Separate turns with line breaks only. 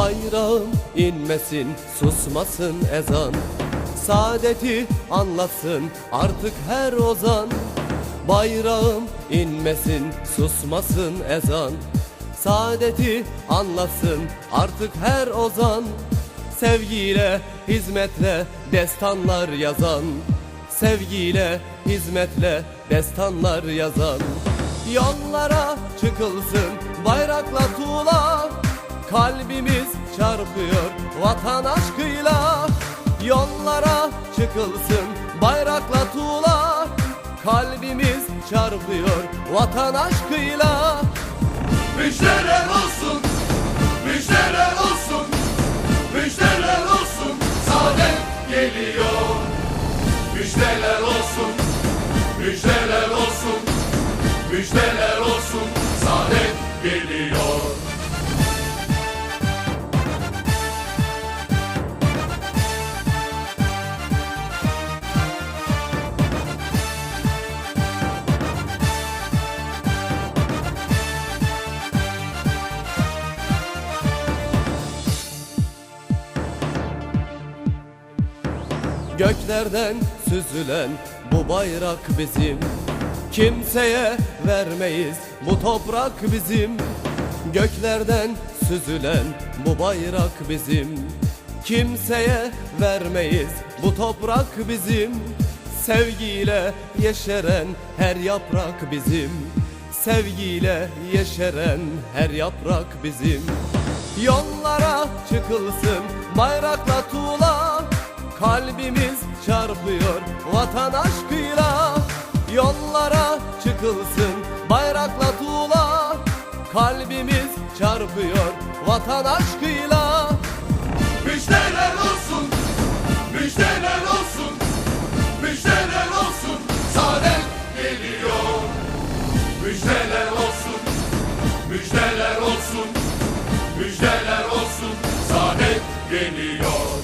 Bayrağım inmesin susmasın ezan. Saadeti anlasın artık her ozan. Bayrağım inmesin susmasın ezan. Saadeti anlasın artık her ozan. Sevgiyle hizmetle destanlar yazan. Sevgiyle hizmetle destanlar yazan. Yollara çıkılsın bayrakla tuğla Kalbimiz çarpıyor vatan aşkıyla. Yollara çıkılsın bayrakla tuğla. Kalbimiz çarpıyor vatan aşkıyla.
Müjdeler olsun, müjdeler olsun, müjdeler olsun, saadet geliyor. Müjdeler olsun, müjdeler olsun, müjdeler
Göklerden süzülen bu bayrak bizim. Kimseye vermeyiz bu toprak bizim. Göklerden süzülen bu bayrak bizim. Kimseye vermeyiz bu toprak bizim. Sevgiyle yeşeren her yaprak bizim. Sevgiyle yeşeren her yaprak bizim. Yollara çıkılsın bayrakla tuğla Kalbimiz çarpıyor vatan aşkıyla. Yollara çıkılsın bayrakla tuğla. Kalbimiz çarpıyor vatan aşkıyla.
Müjdeler olsun, müjdeler olsun, müjdeler olsun, saadet geliyor. Müjdeler olsun, müjdeler olsun, müjdeler olsun, saadet geliyor.